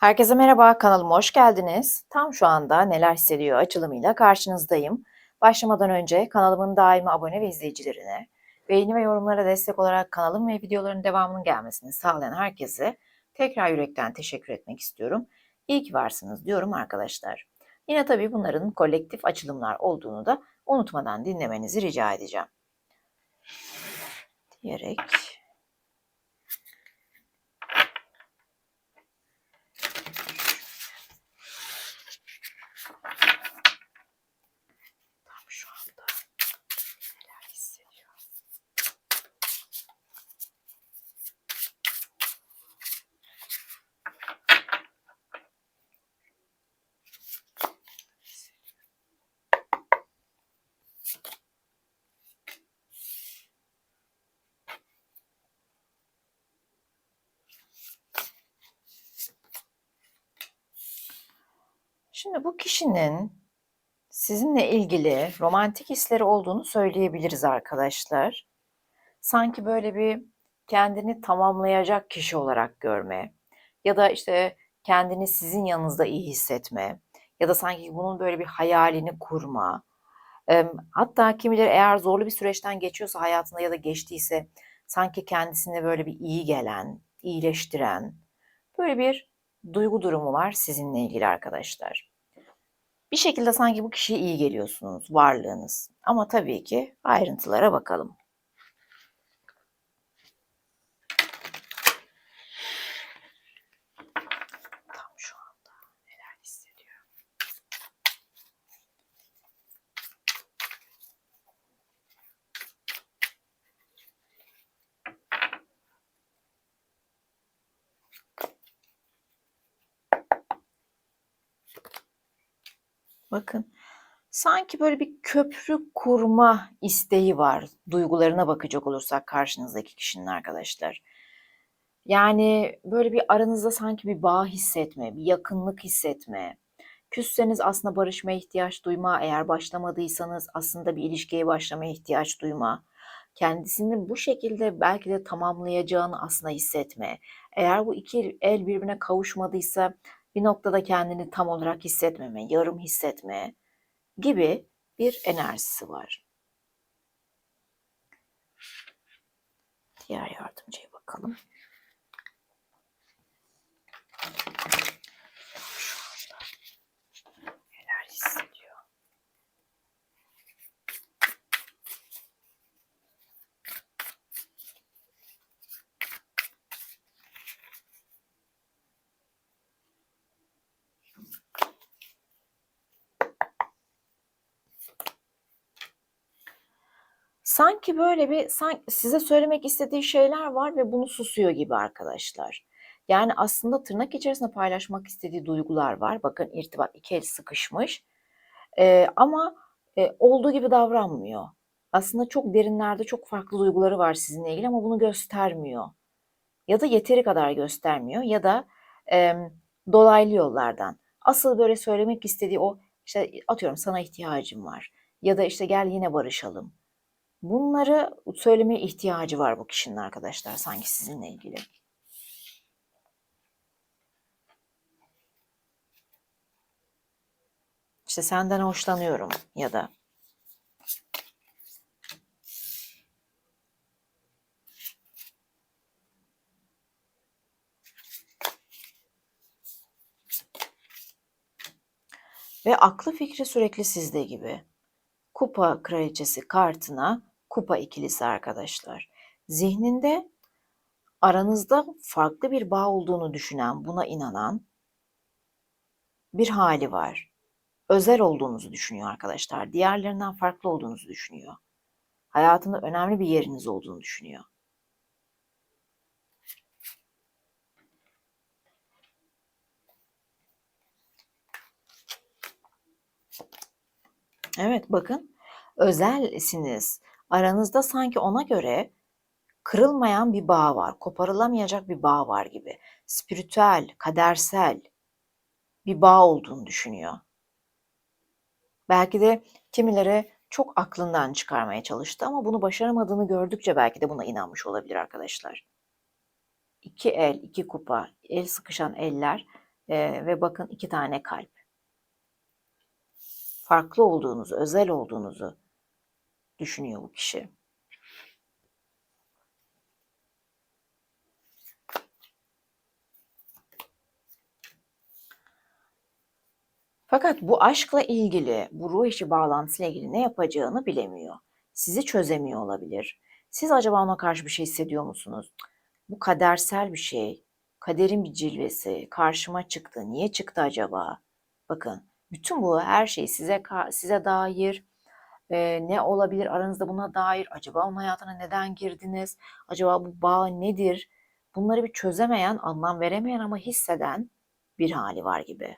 Herkese merhaba, kanalıma hoş geldiniz. Tam şu anda Neler Hissediyor açılımıyla karşınızdayım. Başlamadan önce kanalımın daimi abone ve izleyicilerine, beğeni ve yorumlara destek olarak kanalım ve videoların devamının gelmesini sağlayan herkese tekrar yürekten teşekkür etmek istiyorum. İyi ki varsınız diyorum arkadaşlar. Yine tabii bunların kolektif açılımlar olduğunu da unutmadan dinlemenizi rica edeceğim. Diyerek Şimdi bu kişinin sizinle ilgili romantik hisleri olduğunu söyleyebiliriz arkadaşlar. Sanki böyle bir kendini tamamlayacak kişi olarak görme ya da işte kendini sizin yanınızda iyi hissetme ya da sanki bunun böyle bir hayalini kurma. Hatta kimileri eğer zorlu bir süreçten geçiyorsa hayatında ya da geçtiyse sanki kendisine böyle bir iyi gelen, iyileştiren böyle bir duygu durumu var sizinle ilgili arkadaşlar. Bir şekilde sanki bu kişiye iyi geliyorsunuz, varlığınız. Ama tabii ki ayrıntılara bakalım. Bakın sanki böyle bir köprü kurma isteği var duygularına bakacak olursak karşınızdaki kişinin arkadaşlar. Yani böyle bir aranızda sanki bir bağ hissetme, bir yakınlık hissetme. Küsseniz aslında barışmaya ihtiyaç duyma, eğer başlamadıysanız aslında bir ilişkiye başlamaya ihtiyaç duyma. Kendisini bu şekilde belki de tamamlayacağını aslında hissetme. Eğer bu iki el birbirine kavuşmadıysa bir noktada kendini tam olarak hissetmeme, yarım hissetme gibi bir enerjisi var. Diğer yardımcıya bakalım. Şu anda neler hissediyor? Sanki böyle bir san size söylemek istediği şeyler var ve bunu susuyor gibi arkadaşlar. Yani aslında tırnak içerisinde paylaşmak istediği duygular var. Bakın irtibat, iki el sıkışmış. Eee, ama, eee, olduğu gibi davranmıyor. Aslında çok derinlerde çok farklı duyguları var sizinle ilgili ama bunu göstermiyor. Ya da yeteri kadar göstermiyor ya da, emm, dolaylı yollardan. Asıl böyle söylemek istediği o, işte, atıyorum, "Sana ihtiyacım var." ya da, işte, "Gel yine barışalım." Bunları söylemeye ihtiyacı var bu kişinin arkadaşlar sanki sizinle ilgili. İşte, "Senden hoşlanıyorum." ya da Ve aklı fikri sürekli sizde gibi. Kupa kraliçesi kartına kupa ikilisi arkadaşlar. Zihninde aranızda farklı bir bağ olduğunu düşünen, buna inanan bir hali var. Özel olduğunuzu düşünüyor arkadaşlar. Diğerlerinden farklı olduğunuzu düşünüyor. Hayatında önemli bir yeriniz olduğunu düşünüyor. Evet bakın özelsiniz. Aranızda sanki ona göre kırılmayan bir bağ var, koparılamayacak bir bağ var gibi. Spiritüel, kadersel bir bağ olduğunu düşünüyor. Belki de kimileri çok aklından çıkarmaya çalıştı ama bunu başaramadığını gördükçe belki de buna inanmış olabilir arkadaşlar. İki el, iki kupa, el sıkışan eller Ee, ve bakın iki tane kalp. Farklı olduğunuzu, özel olduğunuzu düşünüyor bu kişi. Fakat bu aşkla ilgili, bu ruh işi bağlantısıyla ilgili ne yapacağını bilemiyor. Sizi çözemiyor olabilir. Siz acaba ona karşı bir şey hissediyor musunuz? Bu kadersel bir şey. Kaderin bir cilvesi. Karşıma çıktı. Niye çıktı acaba? Bakın, bütün bu her şey size size dair e, ne olabilir aranızda buna dair? Acaba onun hayatına neden girdiniz? Acaba bu bağ nedir? Bunları bir çözemeyen, anlam veremeyen ama hisseden bir hali var gibi.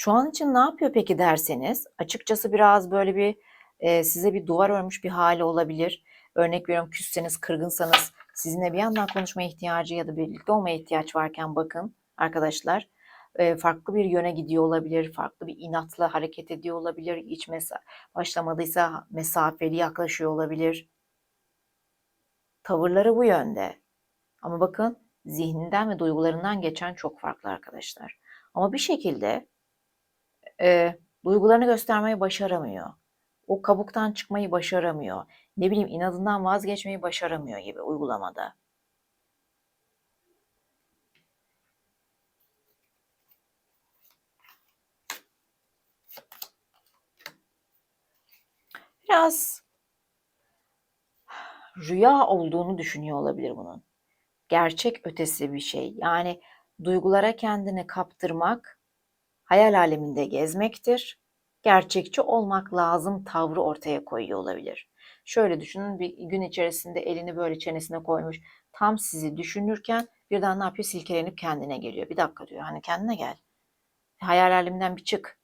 Şu an için ne yapıyor peki derseniz, açıkçası biraz böyle bir e, size bir duvar örmüş bir hali olabilir. Örnek veriyorum küsseniz, kırgınsanız sizinle bir yandan konuşmaya ihtiyacı ya da birlikte olmaya ihtiyaç varken bakın arkadaşlar e, farklı bir yöne gidiyor olabilir, farklı bir inatla hareket ediyor olabilir, hiç mesa başlamadıysa mesafeli yaklaşıyor olabilir. Tavırları bu yönde. Ama bakın zihninden ve duygularından geçen çok farklı arkadaşlar. Ama bir şekilde e, duygularını göstermeyi başaramıyor. O kabuktan çıkmayı başaramıyor. Ne bileyim inadından vazgeçmeyi başaramıyor gibi uygulamada. Biraz rüya olduğunu düşünüyor olabilir bunun. Gerçek ötesi bir şey. Yani duygulara kendini kaptırmak hayal aleminde gezmektir. Gerçekçi olmak lazım tavrı ortaya koyuyor olabilir. Şöyle düşünün bir gün içerisinde elini böyle çenesine koymuş. Tam sizi düşünürken birden ne yapıyor? Silkelenip kendine geliyor. Bir dakika diyor. Hani kendine gel. Hayal aleminden bir çık.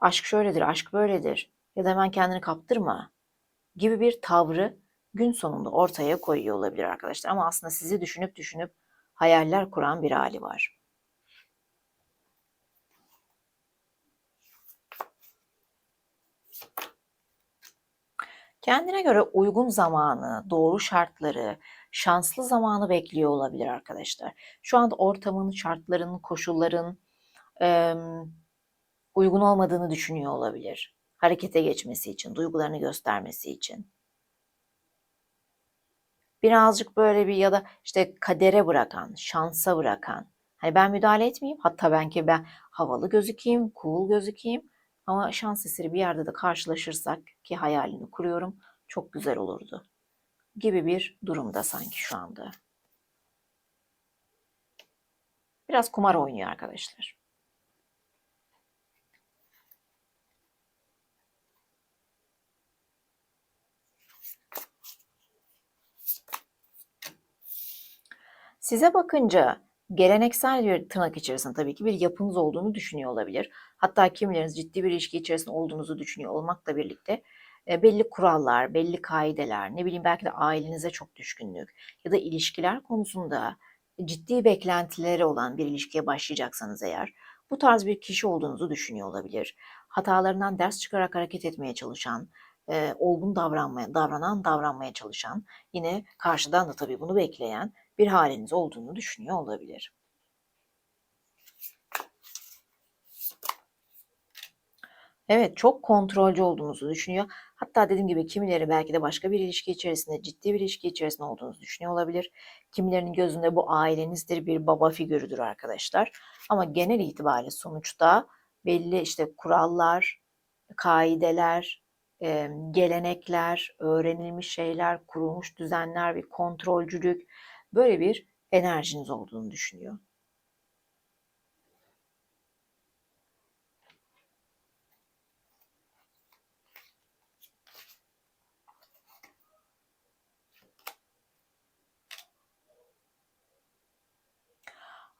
Aşk şöyledir, aşk böyledir. Ya da hemen kendini kaptırma gibi bir tavrı gün sonunda ortaya koyuyor olabilir arkadaşlar. Ama aslında sizi düşünüp düşünüp hayaller kuran bir hali var. Kendine göre uygun zamanı, doğru şartları, şanslı zamanı bekliyor olabilir arkadaşlar. Şu anda ortamın, şartların, koşulların e, uygun olmadığını düşünüyor olabilir. Harekete geçmesi için, duygularını göstermesi için. Birazcık böyle bir ya da işte kadere bırakan, şansa bırakan. Hani ben müdahale etmeyeyim. Hatta belki ben havalı gözükeyim, cool gözükeyim. Ama şans eseri bir yerde de karşılaşırsak ki hayalini kuruyorum çok güzel olurdu gibi bir durumda sanki şu anda. Biraz kumar oynuyor arkadaşlar. Size bakınca geleneksel bir tırnak içerisinde tabii ki bir yapınız olduğunu düşünüyor olabilir. Hatta kimileriniz ciddi bir ilişki içerisinde olduğunuzu düşünüyor olmakla birlikte e, belli kurallar, belli kaideler, ne bileyim belki de ailenize çok düşkünlük ya da ilişkiler konusunda ciddi beklentileri olan bir ilişkiye başlayacaksanız eğer bu tarz bir kişi olduğunuzu düşünüyor olabilir. Hatalarından ders çıkarak hareket etmeye çalışan, e, olgun davranmaya, davranan, davranmaya çalışan, yine karşıdan da tabii bunu bekleyen bir haliniz olduğunu düşünüyor olabilir. Evet, çok kontrolcü olduğunuzu düşünüyor. Hatta dediğim gibi kimileri belki de başka bir ilişki içerisinde, ciddi bir ilişki içerisinde olduğunuzu düşünüyor olabilir. Kimilerinin gözünde bu ailenizdir, bir baba figürüdür arkadaşlar. Ama genel itibariyle sonuçta belli işte kurallar, kaideler, gelenekler, öğrenilmiş şeyler, kurulmuş düzenler, bir kontrolcülük böyle bir enerjiniz olduğunu düşünüyor.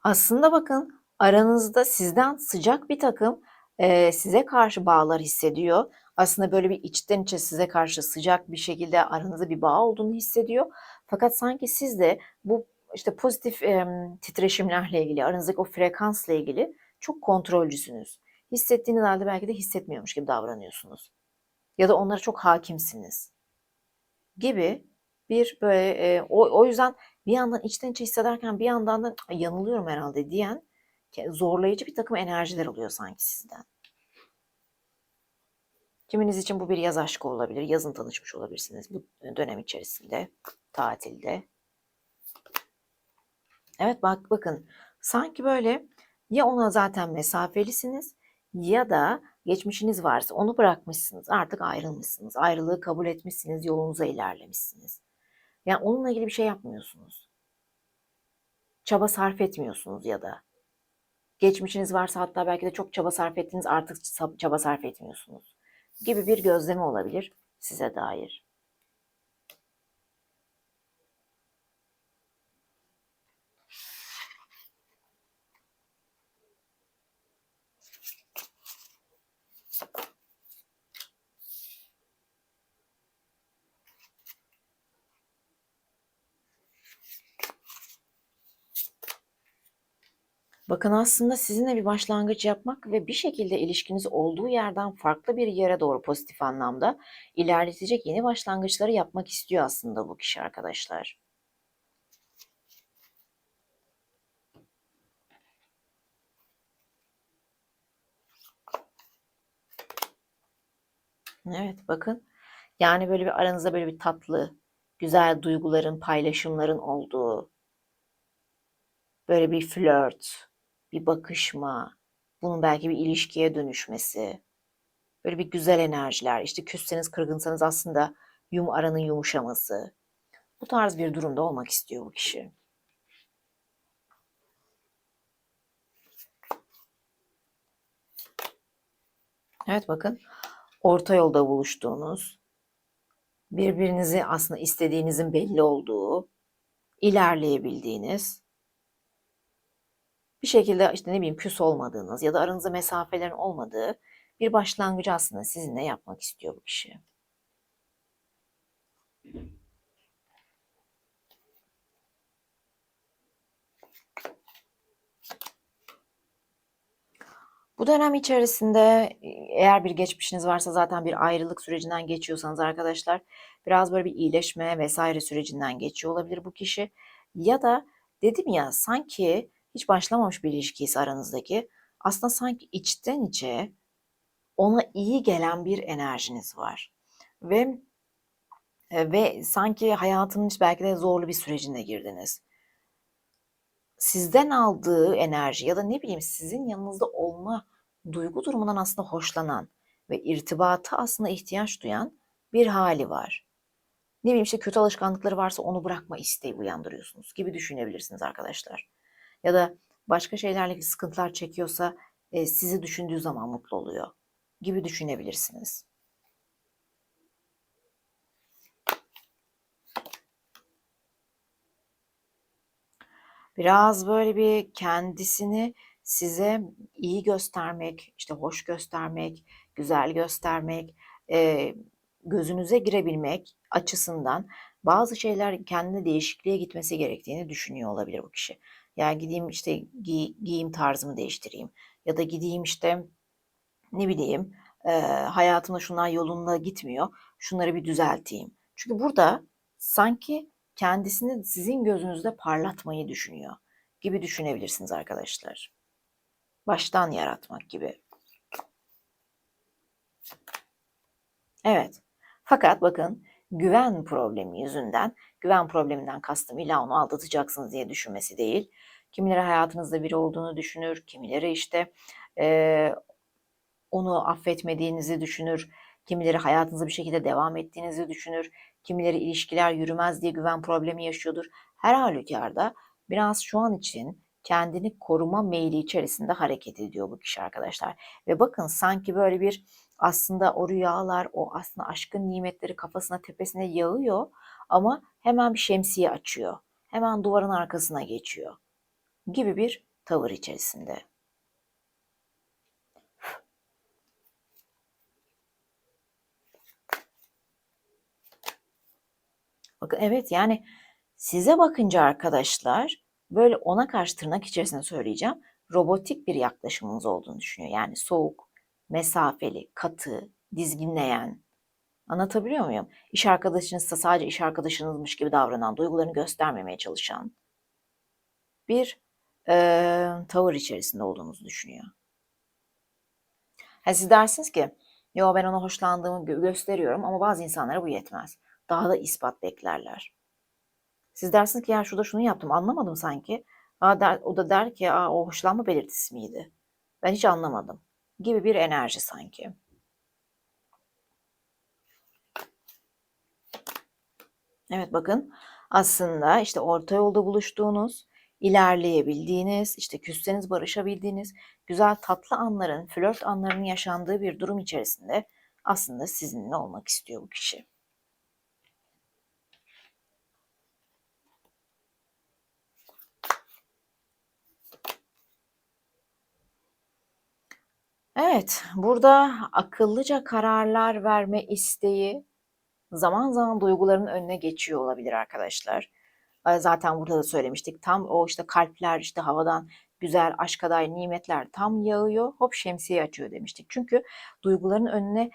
Aslında bakın aranızda sizden sıcak bir takım e, size karşı bağlar hissediyor. aslında böyle bir içten içe size karşı sıcak bir şekilde aranızda bir bağ olduğunu hissediyor. Fakat sanki siz de bu işte pozitif e, titreşimlerle ilgili, aranızdaki o frekansla ilgili çok kontrolcüsünüz. Hissettiğiniz halde belki de hissetmiyormuş gibi davranıyorsunuz. Ya da onlara çok hakimsiniz. Gibi bir böyle e, o, o yüzden bir yandan içten içe hissederken bir yandan da yanılıyorum herhalde diyen zorlayıcı bir takım enerjiler oluyor sanki sizden. Kiminiz için bu bir yaz aşkı olabilir. Yazın tanışmış olabilirsiniz bu dönem içerisinde, tatilde. Evet bak bakın sanki böyle ya ona zaten mesafelisiniz ya da geçmişiniz varsa onu bırakmışsınız. Artık ayrılmışsınız. Ayrılığı kabul etmişsiniz. Yolunuza ilerlemişsiniz. Yani onunla ilgili bir şey yapmıyorsunuz. Çaba sarf etmiyorsunuz ya da. Geçmişiniz varsa hatta belki de çok çaba sarf ettiniz artık çaba sarf etmiyorsunuz. Gibi bir gözleme olabilir size dair. Bakın aslında sizinle bir başlangıç yapmak ve bir şekilde ilişkiniz olduğu yerden farklı bir yere doğru pozitif anlamda ilerletecek yeni başlangıçları yapmak istiyor aslında bu kişi arkadaşlar. Evet bakın yani böyle bir aranızda böyle bir tatlı, güzel duyguların, paylaşımların olduğu, böyle bir flört, bir bakışma, bunun belki bir ilişkiye dönüşmesi, böyle bir güzel enerjiler, işte küsseniz kırgınsanız aslında yum aranın yumuşaması. Bu tarz bir durumda olmak istiyor bu kişi. Evet bakın orta yolda buluştuğunuz, birbirinizi aslında istediğinizin belli olduğu, ilerleyebildiğiniz, bir şekilde işte ne bileyim küs olmadığınız ya da aranızda mesafelerin olmadığı bir başlangıcı aslında sizinle yapmak istiyor bu kişi. Bu dönem içerisinde eğer bir geçmişiniz varsa zaten bir ayrılık sürecinden geçiyorsanız arkadaşlar biraz böyle bir iyileşme vesaire sürecinden geçiyor olabilir bu kişi. Ya da dedim ya sanki hiç başlamamış bir ilişkisi aranızdaki aslında sanki içten içe ona iyi gelen bir enerjiniz var. Ve e, ve sanki hayatının belki de zorlu bir sürecine girdiniz. Sizden aldığı enerji ya da ne bileyim sizin yanınızda olma duygu durumundan aslında hoşlanan ve irtibata aslında ihtiyaç duyan bir hali var. Ne bileyim işte kötü alışkanlıkları varsa onu bırakma isteği uyandırıyorsunuz gibi düşünebilirsiniz arkadaşlar ya da başka şeylerle sıkıntılar çekiyorsa e, sizi düşündüğü zaman mutlu oluyor gibi düşünebilirsiniz. Biraz böyle bir kendisini size iyi göstermek, işte hoş göstermek, güzel göstermek, e, gözünüze girebilmek açısından bazı şeyler kendine değişikliğe gitmesi gerektiğini düşünüyor olabilir bu kişi. Ya gideyim işte giy, giyim tarzımı değiştireyim ya da gideyim işte ne bileyim e, hayatımda şunlar yolunda gitmiyor. Şunları bir düzelteyim. Çünkü burada sanki kendisini sizin gözünüzde parlatmayı düşünüyor gibi düşünebilirsiniz arkadaşlar. Baştan yaratmak gibi. Evet. Fakat bakın güven problemi yüzünden, güven probleminden kastım illa onu aldatacaksınız diye düşünmesi değil. Kimileri hayatınızda biri olduğunu düşünür, kimileri işte e, onu affetmediğinizi düşünür, kimileri hayatınıza bir şekilde devam ettiğinizi düşünür, kimileri ilişkiler yürümez diye güven problemi yaşıyordur. Her halükarda biraz şu an için kendini koruma meyli içerisinde hareket ediyor bu kişi arkadaşlar. Ve bakın sanki böyle bir aslında o rüyalar, o aslında aşkın nimetleri kafasına tepesine yağıyor ama hemen bir şemsiye açıyor. Hemen duvarın arkasına geçiyor gibi bir tavır içerisinde. Bakın evet yani size bakınca arkadaşlar böyle ona karşı tırnak içerisinde söyleyeceğim robotik bir yaklaşımınız olduğunu düşünüyor. Yani soğuk, mesafeli, katı, dizginleyen. Anlatabiliyor muyum? İş arkadaşınızsa sadece iş arkadaşınızmış gibi davranan, duygularını göstermemeye çalışan bir e, tavır içerisinde olduğunuzu düşünüyor. Ha, siz dersiniz ki, yo ben ona hoşlandığımı gösteriyorum ama bazı insanlara bu yetmez. Daha da ispat beklerler. Siz dersiniz ki ya şurada şunu yaptım anlamadım sanki. Aa, der, o da der ki Aa, o hoşlanma belirtisi miydi? Ben hiç anlamadım gibi bir enerji sanki. Evet bakın aslında işte orta yolda buluştuğunuz, ilerleyebildiğiniz, işte küsseniz barışabildiğiniz güzel tatlı anların, flört anlarının yaşandığı bir durum içerisinde aslında sizinle olmak istiyor bu kişi. Evet, burada akıllıca kararlar verme isteği zaman zaman duyguların önüne geçiyor olabilir arkadaşlar. Zaten burada da söylemiştik. Tam o işte kalpler işte havadan güzel aşka dair nimetler tam yağıyor. Hop şemsiye açıyor demiştik. Çünkü duyguların önüne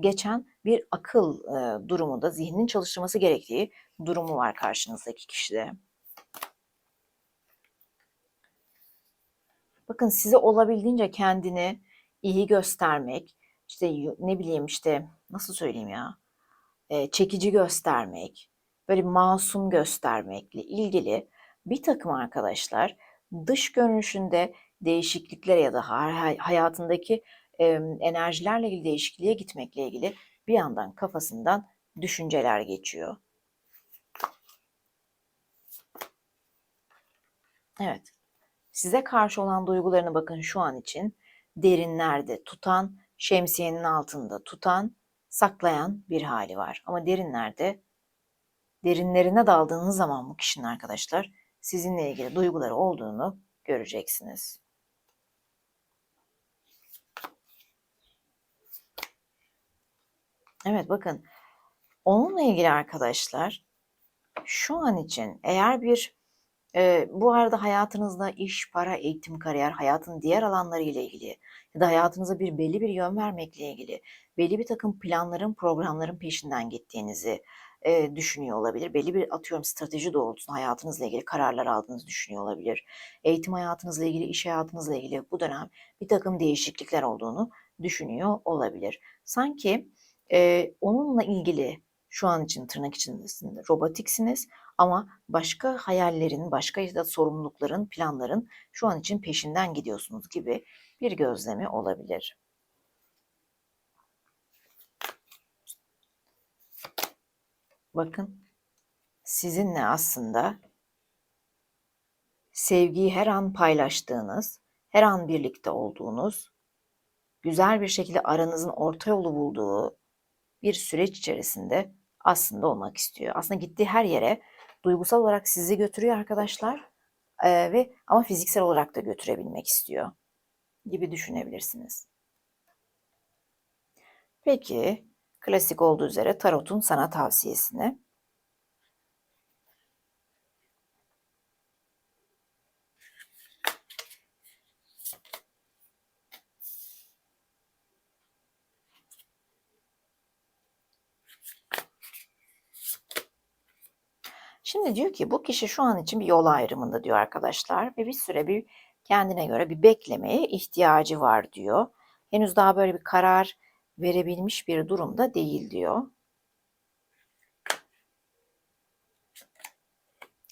geçen bir akıl e, durumu da zihnin çalıştırması gerektiği durumu var karşınızdaki kişide. Bakın size olabildiğince kendini iyi göstermek, işte ne bileyim işte nasıl söyleyeyim ya, e, çekici göstermek, böyle masum göstermekle ilgili bir takım arkadaşlar dış görünüşünde değişikliklere ya da hayatındaki e, enerjilerle ilgili değişikliğe gitmekle ilgili bir yandan kafasından düşünceler geçiyor. Evet. Size karşı olan duygularını bakın şu an için derinlerde tutan, şemsiyenin altında tutan, saklayan bir hali var. Ama derinlerde derinlerine daldığınız zaman bu kişinin arkadaşlar sizinle ilgili duyguları olduğunu göreceksiniz. Evet bakın onunla ilgili arkadaşlar şu an için eğer bir e, bu arada hayatınızda iş, para, eğitim, kariyer, hayatın diğer alanları ile ilgili ya da hayatınıza bir belli bir yön vermekle ilgili belli bir takım planların, programların peşinden gittiğinizi e, düşünüyor olabilir. Belli bir atıyorum strateji doğrultusunda hayatınızla ilgili kararlar aldığınızı düşünüyor olabilir. Eğitim hayatınızla ilgili, iş hayatınızla ilgili bu dönem bir takım değişiklikler olduğunu düşünüyor olabilir. Sanki e, onunla ilgili şu an için tırnak içinde robotiksiniz ama başka hayallerin, başka da sorumlulukların, planların şu an için peşinden gidiyorsunuz gibi bir gözlemi olabilir. Bakın sizinle aslında sevgiyi her an paylaştığınız, her an birlikte olduğunuz, güzel bir şekilde aranızın orta yolu bulduğu bir süreç içerisinde aslında olmak istiyor. Aslında gittiği her yere duygusal olarak sizi götürüyor arkadaşlar ee, ve ama fiziksel olarak da götürebilmek istiyor gibi düşünebilirsiniz. Peki klasik olduğu üzere tarotun sana tavsiyesini Şimdi diyor ki bu kişi şu an için bir yol ayrımında diyor arkadaşlar ve bir süre bir kendine göre bir beklemeye ihtiyacı var diyor. Henüz daha böyle bir karar verebilmiş bir durumda değil diyor.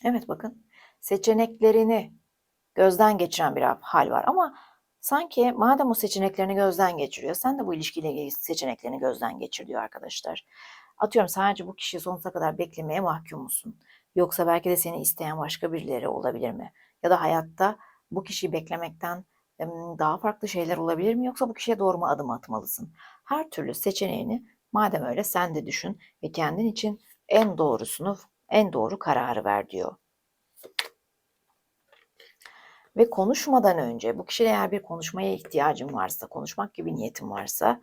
Evet bakın seçeneklerini gözden geçiren bir hal var ama sanki madem o seçeneklerini gözden geçiriyor sen de bu ilişkiyle ilgili seçeneklerini gözden geçir diyor arkadaşlar. Atıyorum sadece bu kişiyi sonsuza kadar beklemeye mahkum musun? Yoksa belki de seni isteyen başka birileri olabilir mi? Ya da hayatta bu kişiyi beklemekten daha farklı şeyler olabilir mi? Yoksa bu kişiye doğru mu adım atmalısın? Her türlü seçeneğini madem öyle sen de düşün ve kendin için en doğrusunu, en doğru kararı ver diyor. Ve konuşmadan önce bu kişiyle eğer bir konuşmaya ihtiyacın varsa, konuşmak gibi niyetin varsa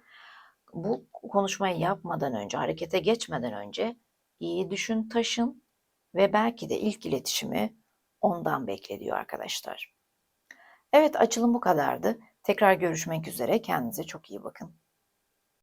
bu konuşmayı yapmadan önce, harekete geçmeden önce iyi düşün, taşın ve belki de ilk iletişimi ondan bekle diyor arkadaşlar. Evet açılım bu kadardı. Tekrar görüşmek üzere. Kendinize çok iyi bakın.